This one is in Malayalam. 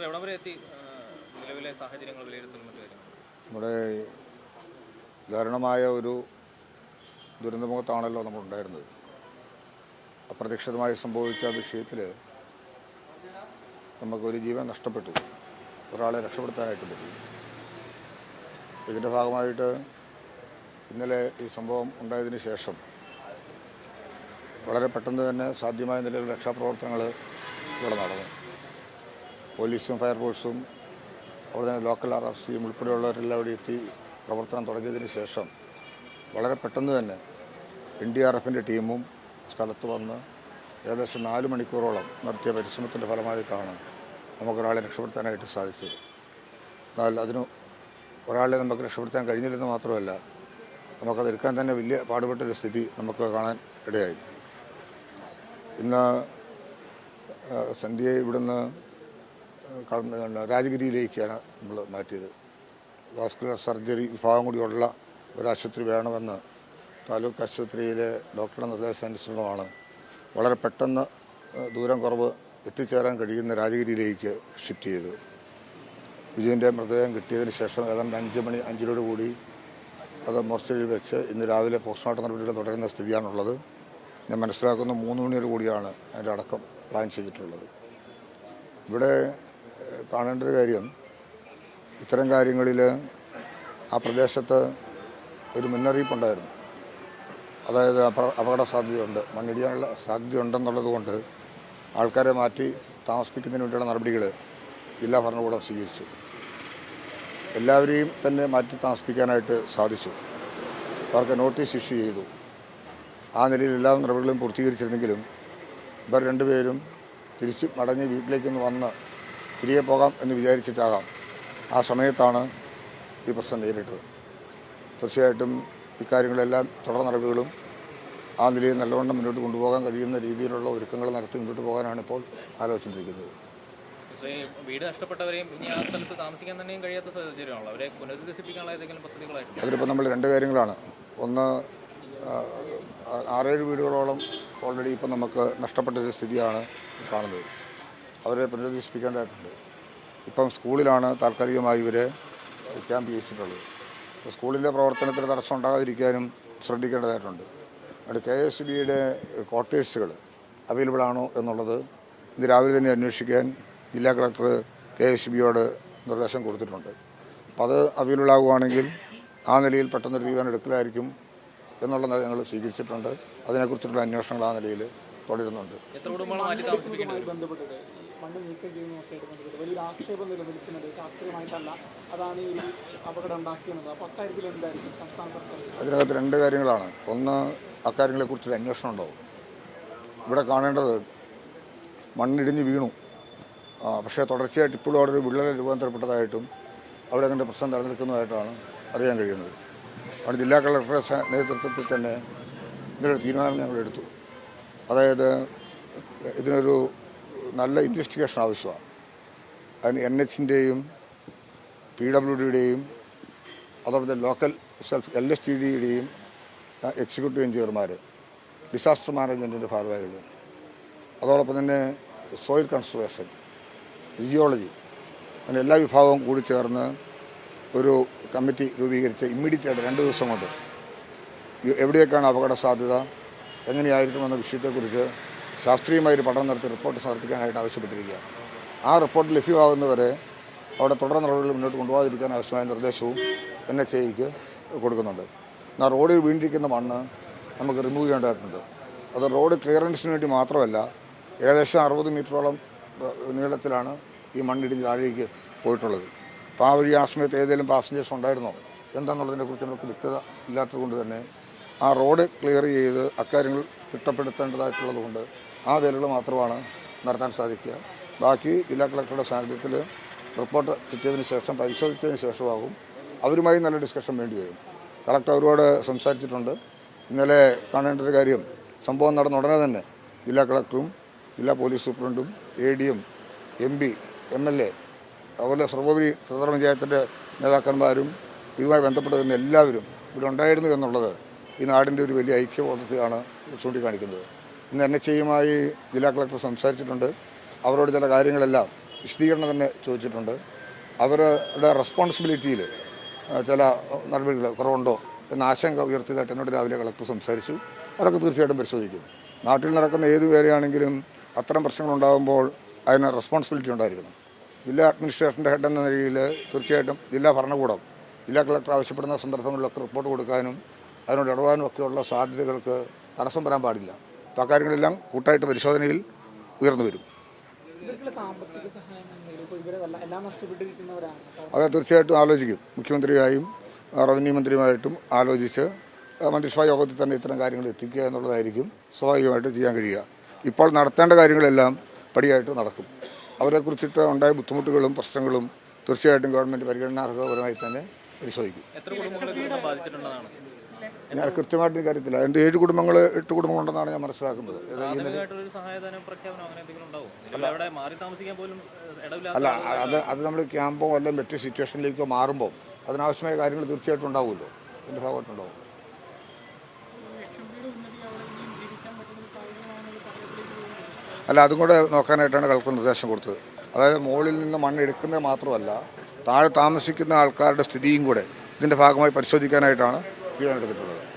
എവിടെ വരെ എത്തി നിലവിലെ നമ്മുടെ ദാരുണമായ ഒരു ദുരന്തമുഖത്താണല്ലോ നമ്മളുണ്ടായിരുന്നത്. അപ്രതീക്ഷിതമായി സംഭവിച്ച വിഷയത്തിൽ നമുക്കൊരു ജീവൻ നഷ്ടപ്പെട്ടു. ഒരാളെ രക്ഷപ്പെടുത്താനായിട്ട് പറ്റി. ഇതിന്റെ ഭാഗമായിട്ട് ഇന്നലെ ഈ സംഭവം ഉണ്ടായതിന് ശേഷം വളരെ പെട്ടെന്ന് തന്നെ സാധ്യമായ നിലയിൽ രക്ഷാപ്രവർത്തനങ്ങൾ ഇവിടെ നടന്നു. പോലീസും ഫയർഫോഴ്സും അതുപോലെ തന്നെ ലോക്കൽ ആർ എഫ് സിയും ഉൾപ്പെടെയുള്ളവരെല്ലാം അവിടെ എത്തി പ്രവർത്തനം തുടങ്ങിയതിന് ശേഷം വളരെ പെട്ടെന്ന് തന്നെ എൻ ഡി ആർ എഫിന്റെ ടീമും സ്ഥലത്ത് വന്ന് ഏകദേശം നാല് മണിക്കൂറോളം നടത്തിയ പരിശ്രമത്തിന്റെ ഫലമായിട്ടാണ് നമുക്കൊരാളെ രക്ഷപ്പെടുത്താനായിട്ട് സാധിച്ചത്. എന്നാൽ അതിന് ഒരാളെ നമുക്ക് രക്ഷപ്പെടുത്താൻ കഴിഞ്ഞില്ലെന്ന് മാത്രമല്ല നമുക്കത് എടുക്കാൻ തന്നെ വലിയ പാടുപെട്ടൊരു സ്ഥിതി നമുക്ക് കാണാൻ ഇടയായി. ഇന്ന് സന്ധ്യയെ ഇവിടുന്ന് കടന്ന് രാജഗിരിയിലേക്കാണ് നമ്മൾ മാറ്റിയത്. വാസ്കുലർ സർജറി വിഭാഗം കൂടിയുള്ള ഒരു ആശുപത്രി വേണമെന്ന് താലൂക്ക് ആശുപത്രിയിലെ ഡോക്ടറുടെ നിർദ്ദേശാനുസരണമാണ് വളരെ പെട്ടെന്ന് ദൂരം കുറവ് എത്തിച്ചേരാൻ കഴിയുന്ന രാജഗിരിയിലേക്ക് ഷിഫ്റ്റ് ചെയ്തു വിജയന്റെ മൃതദേഹം കിട്ടിയതിന് ശേഷം ഏതാണ്ട് അഞ്ച് മണി അഞ്ചിനോട് കൂടി അത് മോർച്ചറിയിൽ വെച്ച് ഇന്ന് രാവിലെ പോസ്റ്റ്മോർട്ടം നടപടികൾ തുടരുന്ന സ്ഥിതിയാണുള്ളത്. ഞാൻ മനസ്സിലാക്കുന്ന മൂന്ന് മണിയോട് കൂടിയാണ് അതിന്റെ അടക്കം പ്ലാൻ ചെയ്തിട്ടുള്ളത്. ഇവിടെ കാണേണ്ട ഒരു കാര്യം. ഇത്തരം കാര്യങ്ങളിൽ ആ പ്രദേശത്ത് ഒരു മുന്നറിയിപ്പുണ്ടായിരുന്നു. അതായത് അപ- അപകട സാധ്യതയുണ്ട്. മണ്ണിടിയാനുള്ള സാധ്യതയുണ്ടെന്നുള്ളത് കൊണ്ട് ആൾക്കാരെ മാറ്റി താമസിപ്പിക്കുന്നതിന് വേണ്ടിയുള്ള നടപടികൾ ജില്ലാ ഭരണകൂടം സ്വീകരിച്ചു. എല്ലാവരെയും തന്നെ മാറ്റി താമസിപ്പിക്കാനായിട്ട് സാധിച്ചു. അവർക്ക് നോട്ടീസ് ഇഷ്യൂ ചെയ്തു. ആ നിലയിൽ എല്ലാ നടപടികളും പൂർത്തീകരിച്ചിരുന്നെങ്കിലും ഇവർ രണ്ടുപേരും തിരിച്ച് മടങ്ങി വീട്ടിലേക്കൊന്ന് വന്ന് തിരികെ പോകാം എന്ന് വിചാരിച്ചിട്ടാകാം. ആ സമയത്താണ് ഈ പ്രശ്നം നേരിട്ടത്. തീർച്ചയായിട്ടും ഇക്കാര്യങ്ങളെല്ലാം തുടർ നടപടികളും ആ നിലയിൽ നല്ലവണ്ണം മുന്നോട്ട് കൊണ്ടുപോകാൻ കഴിയുന്ന രീതിയിലുള്ള ഒരുക്കങ്ങൾ നടത്തി മുന്നോട്ട് പോകാനാണ് ഇപ്പോൾ ആലോചിച്ചിരിക്കുന്നത്. വീട് നഷ്ടപ്പെട്ടവരെയും ഇനി ആ സ്ഥലത്ത് താമസിക്കാൻ തന്നെയും കഴിയാത്ത സാഹചര്യമാണല്ലോ. അവരെ പുനരധിവസിപ്പിക്കാനുള്ള ഏതെങ്കിലും പദ്ധതികളായിട്ട് അതിലിപ്പോൾ നമ്മൾ രണ്ട് കാര്യങ്ങളാണ്. ഒന്ന് ആറേഴ് വീടുകളോളം ഓൾറെഡി ഇപ്പം നമുക്ക് നഷ്ടപ്പെട്ടൊരു സ്ഥിതിയാണ് കാണുന്നത്. അവരെ പുനരധിവസിപ്പിക്കേണ്ടതായിട്ടുണ്ട് ഇപ്പം സ്കൂളിലാണ് താൽക്കാലികമായി ഇവരെ ക്യാമ്പ് ചെയ്യിച്ചിട്ടുള്ളത് സ്കൂളിന്റെ പ്രവർത്തനത്തിന് തടസ്സം ഉണ്ടാകാതിരിക്കാനും ശ്രദ്ധിക്കേണ്ടതായിട്ടുണ്ട്. അത് കെ എസ് ബിയുടെ ക്വാർട്ടേഴ്സുകൾ അവൈലബിൾ ആണോ എന്നുള്ളത് ഇന്ന് രാവിലെ തന്നെ അന്വേഷിക്കാൻ ജില്ലാ കളക്ടർ കെ എസ് ബിയോട് നിർദ്ദേശം കൊടുത്തിട്ടുണ്ട്. അപ്പോൾ അത് അവൈലബിൾ ആകുവാണെങ്കിൽ ആ നിലയിൽ പെട്ടെന്ന് തീരുമാനം എടുക്കലായിരിക്കും എന്നുള്ള നില ഞങ്ങൾ സ്വീകരിച്ചിട്ടുണ്ട്. അതിനെക്കുറിച്ചുള്ള അന്വേഷണങ്ങൾ ആ നിലയിൽ തുടരുന്നുണ്ട്. മണ്ണ് നീക്കം ചെയ്യുന്നതൊക്കെയായിട്ട് ബന്ധപ്പെട്ട് വലിയൊരു ആക്ഷേപം നിലനിൽക്കുന്നത് ശാസ്ത്രീയമായിട്ടല്ല. അതാണ് ഈ അപകടം ഉണ്ടാക്കിയത് അപ്പോൾ അക്കാര്യത്തിൽ എന്തായിരിക്കും സംസ്ഥാന സർക്കാർ? അതിനകത്ത് രണ്ട് കാര്യങ്ങളാണ്. ഒന്ന് അക്കാര്യങ്ങളെക്കുറിച്ചൊരു അന്വേഷണം ഉണ്ടാവും. ഇവിടെ കാണേണ്ടത് മണ്ണിടിഞ്ഞ് വീണു. പക്ഷേ തുടർച്ചയായിട്ട് ഇപ്പോഴും അവിടെ ഒരു വിള്ളൽ രൂപാന്തരപ്പെട്ടതായിട്ടും അവിടെ അങ്ങനെ പ്രശ്നം നിലനിൽക്കുന്നതായിട്ടാണ് അറിയാൻ കഴിയുന്നത്. അവിടെ ജില്ലാ കളക്ടറുടെ നേതൃത്വത്തിൽ തന്നെ ഇതിനൊരു തീരുമാനം ഞങ്ങൾ എടുത്തു. അതായത് ഇതിനൊരു നല്ല ഇൻവെസ്റ്റിഗേഷൻ ആവശ്യമാണ് അതിന് എൻ എച്ചിന്റെയും പി ഡബ്ല്യു ഡിയുടെയും അതോടൊപ്പം local self L S T ഡിയുടെയും executive എഞ്ചിനീയർമാർ ഡിസാസ്റ്റർ മാനേജ്മെന്റിന്റെ ഭാഗമായിരുന്നു അതോടൊപ്പം തന്നെ സോയിൽ കൺസർവേഷൻ ജിയോളജി അങ്ങനെ എല്ലാ വിഭാഗവും കൂടി ചേർന്ന് ഒരു കമ്മിറ്റി രൂപീകരിച്ച് ഇമ്മീഡിയറ്റ് ആയിട്ട് രണ്ട് ദിവസം കൊണ്ട് എവിടെയൊക്കെയാണ് അപകട സാധ്യത എങ്ങനെയായിരിക്കുമെന്ന വിഷയത്തെക്കുറിച്ച് ശാസ്ത്രീയമായ ഒരു പഠനം നടത്തി റിപ്പോർട്ട് സമർപ്പിക്കാനായിട്ട് ആവശ്യപ്പെട്ടിരിക്കുകയാണ്. ആ റിപ്പോർട്ട് ലഭ്യമാകുന്നവരെ അവിടെ തുടർ നടപടികൾ മുന്നോട്ട് കൊണ്ടുപോകാതിരിക്കാൻ ആവശ്യമായ നിർദ്ദേശവും എൻ എച്ച് ഐക്ക് കൊടുക്കുന്നുണ്ട്. എന്നാൽ റോഡിൽ വീണ്ടിരിക്കുന്ന മണ്ണ് നമുക്ക് റിമൂവ് ചെയ്യേണ്ടതായിട്ടുണ്ട്. അത് റോഡ് ക്ലിയറൻസിന് വേണ്ടി മാത്രമല്ല ഏകദേശം അറുപത് മീറ്ററോളം നീളത്തിലാണ് ഈ മണ്ണിടിഞ്ഞ് താഴേക്ക് പോയിട്ടുള്ളത്. അപ്പോൾ ആ വഴി ആ സമയത്ത് ഏതെങ്കിലും പാസഞ്ചേഴ്സ് ഉണ്ടായിരുന്നോ? എന്താണെന്നുള്ളതിനെക്കുറിച്ച് നമുക്ക് വ്യക്തത ഇല്ലാത്തത് കൊണ്ട് തന്നെ ആ റോഡ് ക്ലിയർ ചെയ്ത് അക്കാര്യങ്ങൾ തിട്ടപ്പെടുത്തേണ്ടതായിട്ടുള്ളത് കൊണ്ട് ആ വേലകൾ മാത്രമാണ് നടത്താൻ സാധിക്കുക. ബാക്കി ജില്ലാ കളക്ടറുടെ സാന്നിധ്യത്തിൽ റിപ്പോർട്ട് കിട്ടിയതിന് ശേഷം പരിശോധിച്ചതിന് ശേഷമാകും. അവരുമായി നല്ല ഡിസ്കഷൻ വേണ്ടി വരും. കളക്ടർ അവരോട് സംസാരിച്ചിട്ടുണ്ട്. ഇന്നലെ കാണേണ്ട ഒരു കാര്യം സംഭവം നടന്ന ഉടനെ തന്നെ ജില്ലാ കളക്ടറും ജില്ലാ പോലീസ് സൂപ്രണ്ടും എ ഡിയും M P M L A അതുപോലെ സർവോപരി സദർ പഞ്ചായത്തിന്റെ നേതാക്കന്മാരും ഇതുമായി ബന്ധപ്പെട്ട് തന്നെ എല്ലാവരും ഇവിടെ ഉണ്ടായിരുന്നു എന്നുള്ളത് ഈ നാടിന്റെ ഒരു വലിയ ഐക്യബോധത്തെയാണ് ചൂണ്ടിക്കാണിക്കുന്നത്. ഇന്ന് എൻ എച്ച് ജില്ലാ കളക്ടർ സംസാരിച്ചിട്ടുണ്ട്. അവരോട് ചില കാര്യങ്ങളെല്ലാം വിശദീകരണം തന്നെ ചോദിച്ചിട്ടുണ്ട്. അവരുടെ റെസ്പോൺസിബിലിറ്റിയിൽ ചില നടപടികൾ കുറവുണ്ടോ എന്ന ആശങ്ക ഉയർത്തിയതായിട്ട് എന്നോട് രാവിലെ കളക്ടർ സംസാരിച്ചു. അതൊക്കെ തീർച്ചയായിട്ടും പരിശോധിക്കും. നാട്ടിൽ നടക്കുന്ന ഏത് പേരെയാണെങ്കിലും അത്തരം പ്രശ്നങ്ങളുണ്ടാകുമ്പോൾ അതിന് റെസ്പോൺസിബിലിറ്റി ഉണ്ടായിരിക്കണം. ജില്ലാ അഡ്മിനിസ്ട്രേഷന്റെ ഹെഡ് എന്ന നിലയിൽ തീർച്ചയായിട്ടും ജില്ലാ ഭരണകൂടം ജില്ലാ കളക്ടർ ആവശ്യപ്പെടുന്ന സന്ദർഭങ്ങളിലൊക്കെ റിപ്പോർട്ട് കൊടുക്കാനും അതിനോട് ഇടപെടാനും ഒക്കെയുള്ള സാധ്യതകൾക്ക് തടസ്സം വരാൻ പാടില്ല. അപ്പോൾ അക്കാര്യങ്ങളെല്ലാം കൂട്ടായിട്ട് പരിശോധനയിൽ ഉയർന്നു വരും. അതെ തീർച്ചയായിട്ടും ആലോചിക്കും. മുഖ്യമന്ത്രിയായും റവന്യൂ മന്ത്രിയുമായിട്ടും ആലോചിച്ച് ആ, മന്ത്രിസഭാ യോഗത്തിൽ തന്നെ ഇത്തരം കാര്യങ്ങൾ എത്തിക്കുക എന്നുള്ളതായിരിക്കും സ്വാഭാവികമായിട്ട് ചെയ്യാൻ കഴിയുക. ഇപ്പോൾ നടത്തേണ്ട കാര്യങ്ങളെല്ലാം പടിയായിട്ട് നടക്കും. അവരെക്കുറിച്ചിട്ട് ഉണ്ടായ ബുദ്ധിമുട്ടുകളും പ്രശ്നങ്ങളും തീർച്ചയായിട്ടും ഗവൺമെന്റ് പരിഗണനാർഹപരമായി തന്നെ പരിശോധിക്കും. ഞാൻ കൃത്യമായിട്ട് എനിക്ക് അറിയത്തില്ല എന്റെ ഏഴ് കുടുംബങ്ങൾ എട്ട് കുടുംബങ്ങളുണ്ടെന്നാണ് ഞാൻ മനസ്സിലാക്കുന്നത്. അല്ല. അത് അത് നമ്മൾ ക്യാമ്പോ അല്ല മറ്റ് സിറ്റുവേഷനിലേക്കോ മാറുമ്പോൾ അതിനാവശ്യമായ കാര്യങ്ങൾ തീർച്ചയായിട്ടും ഉണ്ടാവുമല്ലോ. എന്റെ ഭാഗത്തുണ്ടാവും അല്ല അതും കൂടെ നോക്കാനായിട്ടാണ് കളക്ടർ നിർദ്ദേശം കൊടുത്തത്. അതായത് മുകളിൽ നിന്ന് മണ്ണ് എടുക്കുന്നത് മാത്രമല്ല താഴെ താമസിക്കുന്ന ആൾക്കാരുടെ സ്ഥിതിയും കൂടെ ഇതിന്റെ ഭാഗമായി പരിശോധിക്കാനായിട്ടാണ് கீழே நடக்கப்பட்டுள்ளது